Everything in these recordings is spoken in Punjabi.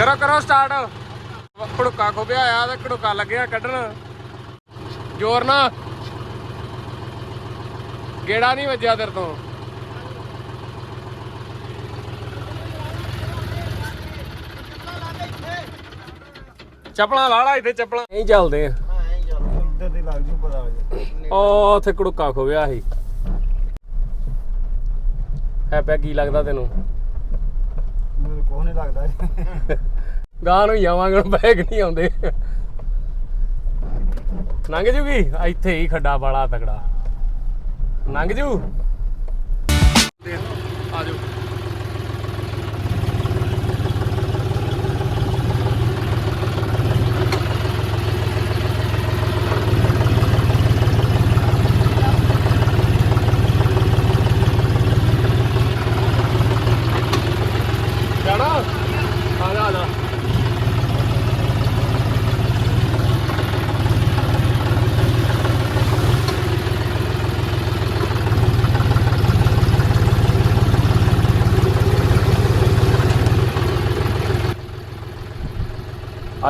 ਕਰੋ ਕਰੋ ਸਟਾਰਟ ਕੜੁੱਕਾ ਖੋਬਿਆ ਆ ਤੇ ਕੜੁੱਕਾ ਲੱਗਿਆ ਕੱਢਣ। ਜ਼ੋਰ ਨਾ। ਗੇੜਾ ਨਹੀਂ ਵੱਜਿਆ ਤੇਰੇ ਤੋਂ। ਚੱਪਲਾਂ ਲਾ ਲਾ ਇੱਥੇ ਚੱਪਲਾਂ। ਨਹੀਂ ਚੱਲਦੇ ਆ। ਉੱਧਰ ਦੀ ਲੱਗ ਜੂ ਪਤਾ ਉਹ ਉੱਥੇ ਕੜੁੱਕਾ ਖੋਬਿਆ ਸੀ। ਹੈ ਪਿਆ ਕੀ ਲੱਗਦਾ ਤੈਨੂੰ? ਮੈਨੂੰ ਕੋਹ ਨਹੀਂ ਲੱਗਦਾ। ਗਾਂ ਨੂੰ ਜਾਵਾਂਗੇ ਹੁਣ ਬੈਗ ਨਹੀਂ ਆਉਂਦੇ। ਲੰਘ ਜੂਗੀ? ਇੱਥੇ ਹੀ ਖੱਡਾ ਵਾਲਾ ਤਕੜਾ। ਲੰਘ ਜੂ ਆ ਜਾਓ ਜਾਣਾ ਆ ਜਾ ਆ ਜਾ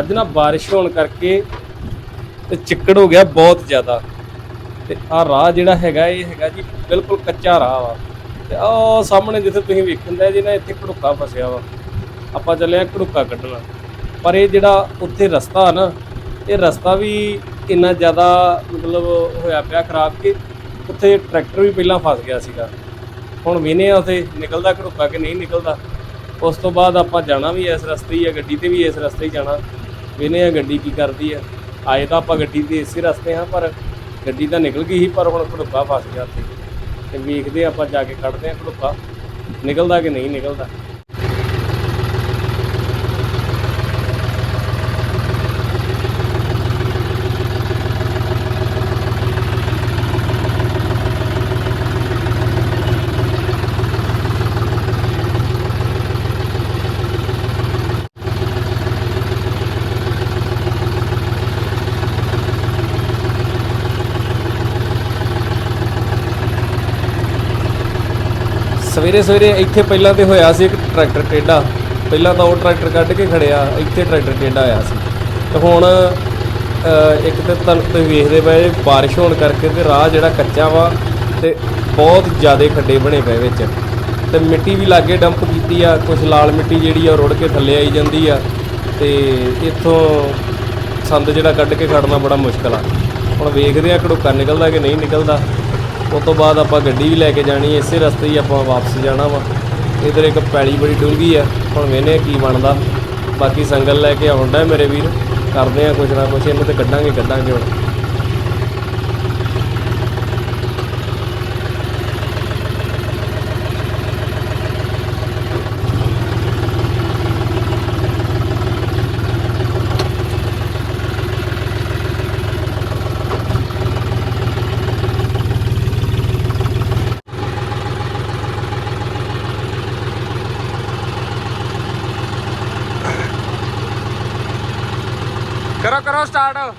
ਅੱਜ ਨਾ ਬਾਰਿਸ਼ ਹੋਣ ਕਰਕੇ ਤੇ ਚਿੱਕੜ ਹੋ ਗਿਆ ਬਹੁਤ ਜ਼ਿਆਦਾ। ਤੇ ਆ ਰਾਹ ਜਿਹੜਾ ਹੈਗਾ, ਇਹ ਹੈਗਾ ਜੀ ਬਿਲਕੁਲ ਕੱਚਾ ਰਾਹ ਵਾ। ਤੇ ਆ ਸਾਹਮਣੇ ਜਿੱਥੇ ਤੁਸੀਂ ਵੇਖਣ ਜੀ ਨਾ, ਇੱਥੇ ਘੜੁੱਕਾ ਫਸਿਆ ਵਾ। ਆਪਾਂ ਚੱਲੇ ਆ ਘੜੁੱਕਾ ਕੱਢਣਾ। ਪਰ ਇਹ ਜਿਹੜਾ ਉੱਥੇ ਰਸਤਾ ਆ ਨਾ, ਇਹ ਰਸਤਾ ਵੀ ਇੰਨਾ ਜ਼ਿਆਦਾ ਮਤਲਬ ਹੋਇਆ ਪਿਆ ਖਰਾਬ ਕਿ ਉੱਥੇ ਟਰੈਕਟਰ ਵੀ ਪਹਿਲਾਂ ਫਸ ਗਿਆ ਸੀਗਾ। ਹੁਣ ਵਿਨੇ ਆ ਉੱਥੇ, ਨਿਕਲਦਾ ਘੜੁੱਕਾ ਕਿ ਨਹੀਂ ਨਿਕਲਦਾ। ਉਸ ਤੋਂ ਬਾਅਦ ਆਪਾਂ ਜਾਣਾ ਵੀ ਇਸ ਰਸਤੇ ਹੀ ਆ, ਗੱਡੀ ਤੇ ਵੀ ਇਸ ਰਸਤੇ ਹੀ ਜਾਣਾ। ਵਿਨੇ ਆ ਗੱਡੀ ਕੀ ਕਰਦੀ ਆ। ਆਏ ਤਾਂ ਆਪਾਂ ਗੱਡੀ ਦੇ ਇਸੇ ਰਸਤੇ ਹਾਂ, ਪਰ ਗੱਡੀ ਤਾਂ ਨਿਕਲ ਗਈ ਸੀ, ਪਰ ਹੁਣ ਘੜੁੱਕਾ ਫਸ ਗਿਆ ਉੱਥੇ। ਤੇ ਵੇਖਦੇ ਆ ਆਪਾਂ ਜਾ ਕੇ ਕੱਢਦੇ ਆ ਘੜੁੱਕਾ ਨਿਕਲਦਾ ਕਿ ਨਹੀਂ ਨਿਕਲਦਾ? ਸਵੇਰੇ ਸਵੇਰੇ ਇੱਥੇ ਪਹਿਲਾਂ ਤੇ ਹੋਇਆ ਸੀ ਇੱਕ ਟਰੈਕਟਰ ਟੇਡਾ ਪਹਿਲਾਂ ਤਾਂ ਉਹ ਟਰੈਕਟਰ ਕੱਢ ਕੇ ਖੜਿਆ, ਇੱਥੇ ਟਰੈਕਟਰ ਟੇਡਾ ਆਇਆ ਸੀ। ਤੇ ਹੁਣ ਇੱਕ ਤੇ ਤੁਹਾਨੂੰ ਤੁਸੀਂ ਵੇਖਦੇ ਪਏ ਬਾਰਿਸ਼ ਹੋਣ ਕਰਕੇ ਤੇ ਰਾਹ ਜਿਹੜਾ ਕੱਚਾ ਵਾ ਤੇ ਬਹੁਤ ਜ਼ਿਆਦਾ ਖੱਡੇ ਬਣੇ ਪਏ ਵਿੱਚ। ਤੇ ਮਿੱਟੀ ਵੀ ਲਾਗੇ ਡੰਪ ਕੀਤੀ ਆ ਕੁਝ ਲਾਲ ਮਿੱਟੀ ਜਿਹੜੀ ਆ ਉਹ ਰੁੜ ਕੇ ਥੱਲੇ ਆਈ ਜਾਂਦੀ ਆ। ਤੇ ਇੱਥੋਂ ਸੰਦ ਜਿਹੜਾ ਕੱਢ ਕੇ ਖੜਨਾ ਬੜਾ ਮੁਸ਼ਕਲ ਆ। ਹੁਣ ਵੇਖਦੇ ਆ ਘੜੋਕਾ ਨਿਕਲਦਾ ਕਿ ਨਹੀਂ ਨਿਕਲਦਾ। ਉਸ ਤੋਂ ਬਾਅਦ ਆਪਾਂ ਗੱਡੀ ਵੀ ਲੈ ਕੇ ਜਾਣੀ ਇਸੇ ਰਸਤੇ ਹੀ ਆਪਾਂ ਵਾਪਸ ਜਾਣਾ ਵਾ। ਇਧਰ ਇੱਕ ਪੈਲੀ ਬੜੀ ਡੂੰਘੀ ਆ, ਹੁਣ ਵੇਨੇ ਕੀ ਬਣਦਾ। ਬਾਕੀ ਸੰਗਲ ਲੈ ਕੇ ਆਉਂਦਾ ਮੇਰੇ ਵੀਰ, ਕਰਦੇ ਆ ਕੁਛ ਨਾ ਕੁਛ ਇਹਨੂੰ ਤੇ ਕੱਢਾਂਗੇ ਕੱਢਾਂਗੇ ਹੁਣ। ਕਰੋ ਕਰੋ ਸਟਾਰਟ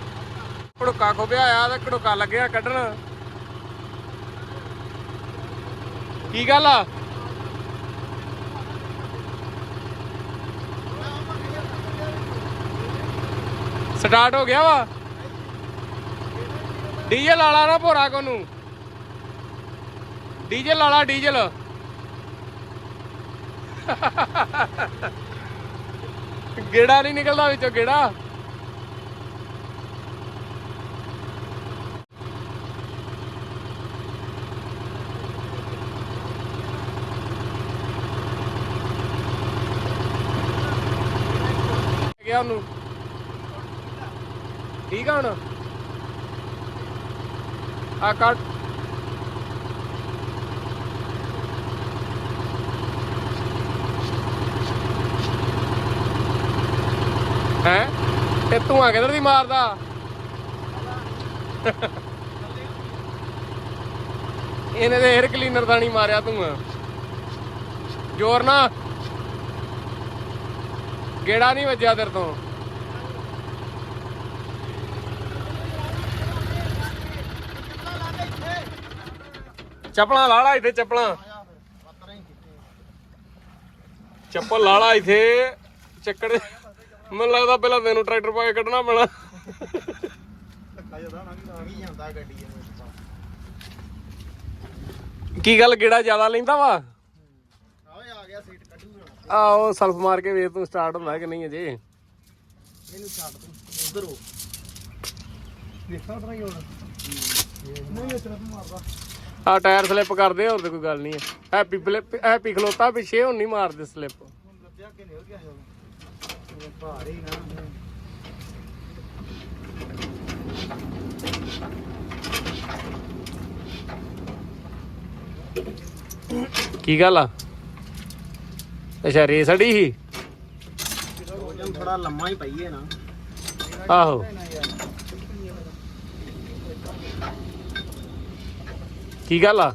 ਘੜੁੱਕਾ ਖੋਬਿਆ ਆ ਤੇ ਘੜੁੱਕਾ ਲੱਗਿਆ ਕੱਢਣ। ਕੀ ਗੱਲ ਆ? ਸਟਾਰਟ ਹੋ ਗਿਆ ਵਾ। ਡੀਜ਼ਲ ਵਾਲਾ ਨਾ ਭੋਰਾ ਕੋ ਨੂੰ ਡੀਜ਼ਲ ਵਾਲਾ ਡੀਜ਼ਲ। ਗੇੜਾ ਨਹੀਂ ਨਿਕਲਦਾ ਵਿੱਚੋਂ, ਗੇੜਾ। ਗਿਆ ਉਹਨੂੰ? ਠੀਕ ਆ ਹੁਣ? ਆ ਕੱਟ ਹੈ? ਤੇ ਤੂੰ ਕਿਧਰ ਦੀ ਮਾਰਦਾ? ਇਹਨੇ ਦੇ 에ਅਰ ਕਲੀਨਰ ਦਾ ਨਹੀਂ ਮਾਰਿਆ ਤੂੰ। ਜ਼ੋਰ ਨਾ ਗੇੜਾ ਨਹੀਂ ਵੱਜਿਆ ਤੇਰੇ ਤੋਂ। ਚੱਪਲਾਂ ਲਾ ਲਾ ਇੱਥੇ, ਚੱਪਲਾਂ। ਚੱਪਲ ਲਾ ਲਾ ਇੱਥੇ ਚੱਕੜ ਮੈਨੂੰ ਲੱਗਦਾ ਪਹਿਲਾਂ ਤੈਨੂੰ ਟਰੈਕਟਰ ਪਾ ਕੇ ਕੱਢਣਾ ਪੈਣਾ। ਕੀ ਗੱਲ, ਗੇੜਾ ਜ਼ਿਆਦਾ ਲੈਂਦਾ ਵਾ ਆਵੇ ਆ ਗਿਆ ਸੀਟ ਕੱਢੂਗਾ ਆਓ ਸਲਫ ਮਾਰ ਕੇ ਵੇਖ ਤੂੰ ਸਟਾਰਟ ਹੁੰਦਾ ਕਿ ਨਹੀਂ ਅਜੇ। ਇਹਨੂੰ ਛੱਡ ਤੂੰ ਉਧਰ ਹੋ। ਵੇਖਾ ਉਧਰ ਹੀ ਹੋਣਾ। ਨਹੀਂ ਤਰ੍ਹਾਂ ਤੂੰ ਮਾਰਦਾ। ਆ ਟਾਇਰ ਸਲਿੱਪ ਕਰਦੇ ਹੋਰ ਤੇ ਕੋਈ ਗੱਲ ਨਹੀਂ ਹੈ। ਹੈਪੀ ਫਲਿੱਪ ਹੈਪੀ ਖਲੋਤਾ ਪਿੱਛੇ ਹੁਣ ਨਹੀਂ ਮਾਰਦੇ ਸਲਿੱਪ ਹੁਣ ਲੱਭਿਆ ਕਿ ਨਿਕਲ ਗਿਆ ਇਹ ਭਾਰ ਹੀ ਨਾ ਕੀ ਗੱਲ ਆ? ਅੱਛਾ ਰੇਸ ਅੜੀ ਸੀ? ਵਜਨ ਥੋੜਾ ਲੰਮਾ ਹੀ ਪਈਏ ਨਾ। ਆਹੋ। ਕੀ ਗੱਲ ਆ?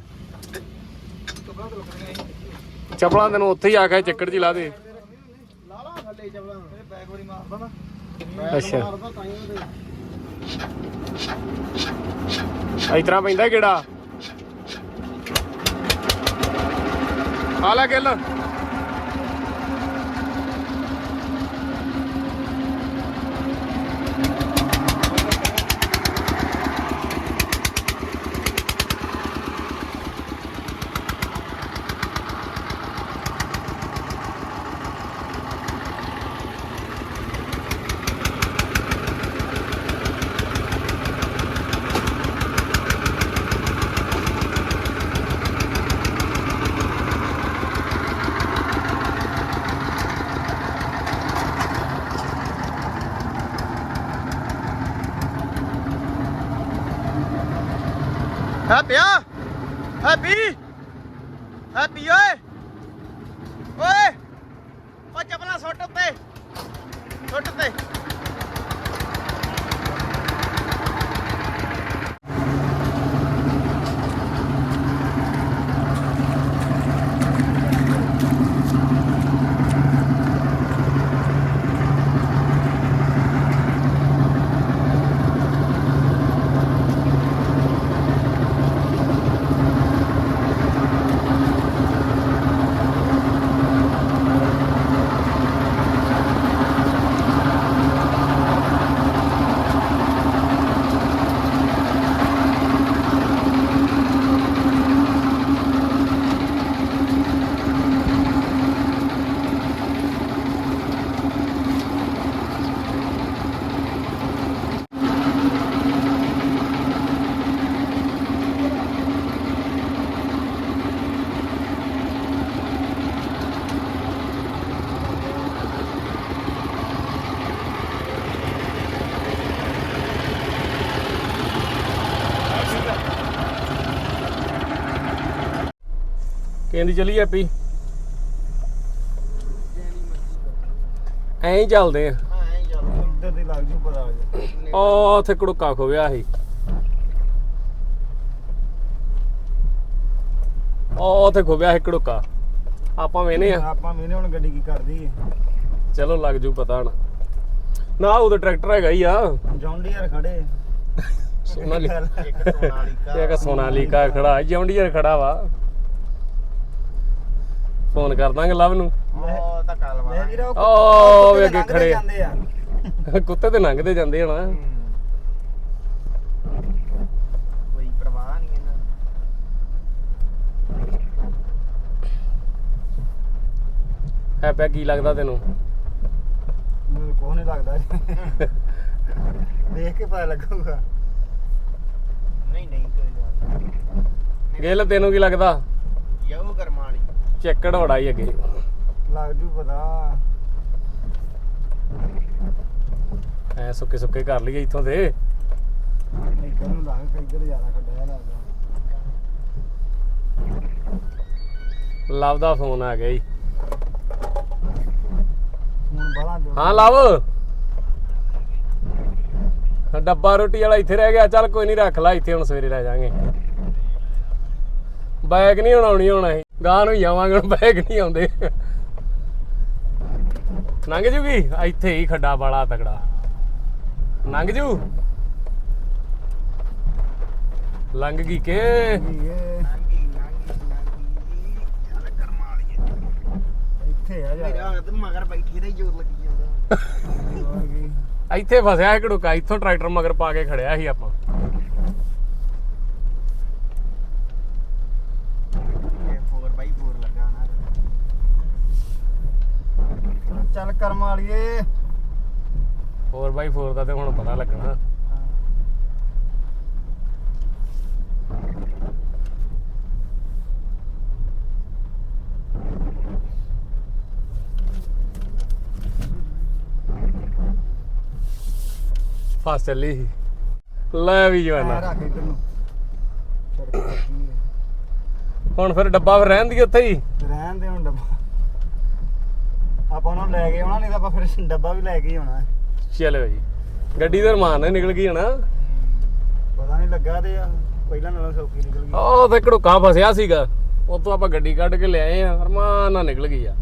ਚਪਲਾਂ ਤੈਨੂੰ ਉੱਥੇ ਹੀ ਆ ਕੇ ਚੱਕੜ ਹੀ ਲਾ ਦੇ। ਲਾ ਲਾ ਥੱਲੇ ਚਵਲਾ ਇਹ ਬੈਕ ਵਾਰੀ ਮਾਰਦਾ ਨਾ ਅੱਛਾ। ਮਾਰਦਾ ਤਾਂ ਹੀ ਉਹਦੇ ਇਸ ਤਰ੍ਹਾਂ ਪੈਂਦਾ ਕਿਹੜਾ? ਆ ਲੈ ਗਿੱਲ। ਹੈਪੀ ਆ ਹੈਪੀ ਹੈਪੀ ਓਏ! ਓਏ! ਉਹ ਚਪਲਾ ਸੁੱਟ ਉੱਤੇ। ਸੁੱਟ ਉੱਤੇ। ਕਹਿੰਦੀ ਚਲੀ ਹੈਪੀ ਐਂ ਚੱਲਦੇ ਆ ਹਾਂ ਐਂ ਚੱਲ ਇੱਧਰ ਦੀ ਲੱਗ ਜੂ ਪਤਾ ਆ ਉਹ ਉੱਥੇ ਕੜੁੱਕਾ ਖੋਵਿਆ ਸੀ। ਉਹ ਉੱਥੇ ਖੋਵਿਆ ਸੀ ਕੜੁੱਕਾ। ਆਪਾਂ ਵੇਨੇ ਆ। ਆਪਾਂ ਮੈਨੇ ਹੁਣ ਗੱਡੀ ਕੀ ਕਰਦੀ ਏ। ਚਲੋ ਲੱਗ ਜੂ ਪਤਾ ਹਣ। ਨਾ ਉਹਦਾ ਟਰੈਕਟਰ ਹੈਗਾ ਹੀ ਆ। ਜੌਨ ਡੀਅਰ ਖੜੇ ਸੋਨਾਲੀ ਇੱਕ ਸੋਨਾਲੀਕਾ। ਇੱਕ ਸੋਨਾਲੀਕਾ ਖੜਾ ਜੌਂਡੀਅਰ ਖੜਾ ਵਾ। ਫੋਨ ਕਰ ਦਾਂਗੇ ਲਵ ਨੂੰ। ਉਹ ਤਾਂ ਕੱਲ ਵਾਲਾ ਮੈਂ ਵੀਰਾ ਓ ਵੇ ਅੱਗੇ ਖੜੇ। ਜਾਂਦੇ ਆ। ਕੁੱਤੇ ਤੇ ਲੰਘਦੇ ਜਾਂਦੇ ਹਣਾ। ਕੋਈ ਪਰਵਾਹ ਨਹੀਂ ਇਹਨਾਂ ਨੂੰ। ਹੈ ਪਿਆ ਕੀ ਲੱਗਦਾ ਤੈਨੂੰ? ਮੈਨੂੰ ਕੋਹ ਨਹੀਂ ਲੱਗਦਾ ਦੇਖ ਕੇ ਪਤਾ ਲੱਗੂਗਾ। ਨਹੀਂ ਨਹੀਂ ਕੋਈ ਗੱਲ ਨਹੀਂ। ਗਿੱਲ ਤੈਨੂੰ ਕੀ ਲੱਗਦਾ? ਯੋ ਕਰਮਾਲੀ ਚੱਕੜ ਵੜਾ ਹੀ ਅੱਗੇ। ਲੱਗ ਜੂ ਪਤਾ। ਐ ਸੁੱਕੇ ਸੁੱਕੇ ਕਰ ਲਈਏ ਇੱਥੋਂ ਦੇ। ਇੱਧਰ ਨੂੰ ਲੱਗ ਕੇ ਇੱਧਰ ਜ਼ਿਆਦਾ ਕੱਢਿਆ ਲੱਗਦਾ ਲਵ ਦਾ ਫੋਨ ਆ ਗਿਆ ਜੀ। ਹੁਣ ਬਾਹਲਾ ਜੋਰ ਹਾਂ ਲਵ। ਡੱਬਾ ਰੋਟੀ ਵਾਲਾ ਇੱਥੇ ਰਹਿ ਗਿਆ। ਚੱਲ ਕੋਈ ਨਹੀਂ ਰੱਖ ਲੈ ਇੱਥੇ ਹੁਣ ਸਵੇਰੇ ਲੈ ਜਾਾਂਗੇ। ਬੈਗ ਨਹੀਂ ਹੁਣ ਆਉਣੀ ਹੋਣਾ ਇਹ। ਗਾਂ ਨੂੰ ਜਾਵਾਂਗੇ ਹੁਣ ਬੈਗ ਨਹੀਂ ਆਉਂਦੇ। ਲੰਘ ਜੂਗੀ? ਇੱਥੇ ਹੀ ਖੱਡਾ ਵਾਲਾ ਤਕੜਾ। ਲੰਘ ਜੂ? ਲੰਘ ਗਈ ਕੇ? ਨਾਂਗੀ ਨਾਂਗੀ ਨਾਂਗੀ ਇੱਥੇ ਆ ਜਾ। ਮਗਰ ਬੈਠੀ ਰਹੀ ਜੋਰ ਲੱਗੀ ਜਾਂਦਾ ਇੱਥੇ ਫਸਿਆ ਹੈ ਘੜੂਕਾ ਇੱਥੋਂ ਟਰੈਕਟਰ ਮਗਰ ਪਾ ਕੇ ਖੜਿਆ ਸੀ ਆਪਾਂ ਇਹ 4x4 ਲੱਗਾ ਨਾ ਚੱਲ ਕਰਮ ਵਾਲੀਏ। 4x4 ਦਾ ਤੇ ਹੁਣ ਪਤਾ ਲੱਗਣਾ। ਫਸ ਚੱਲੀ ਸੀ। ਲੈ ਵੀ ਜਵਾਨਾ। ਰੱਖ ਇਧਰ ਨੂੰ। ਹੁਣ ਫਿਰ ਡੱਬਾ ਫਿਰ ਰਹਿਣ ਦੀ ਉੱਥੇ ਹੀ? ਰਹਿਣ ਦੇ ਹੁਣ ਡੱਬਾ। ਆਪਾਂ ਉਹਨੂੰ ਲੈ ਕੇ ਆਉਣਾ ਨਹੀਂ ਤਾਂ ਆਪਾਂ ਫਿਰ ਡੱਬਾ ਵੀ ਲੈ ਕੇ ਹੀ ਆਉਣਾ। ਹੈ। ਚਲੋ ਜੀ ਗੱਡੀ ਦਾ ਰਮਾਨ ਨਾਲ ਨਿਕਲ ਗਈ ਹਨਾ ਪਤਾ ਨਹੀਂ ਲੱਗਾ ਤੇ ਆ ਪਹਿਲਾਂ ਨਾਲੋਂ ਸੌਖੀ ਨਿਕਲ ਗਈ। ਉਹ ਤੇ ਘੜੂਕਾ ਫਸਿਆ ਸੀਗਾ। ਉਤੋਂ ਆਪਾਂ ਗੱਡੀ ਕੱਢ ਕੇ ਲਿਆਏ ਆ ਰਮਾਨ ਨਾਲ ਨਿਕਲ ਗਈ ਆ।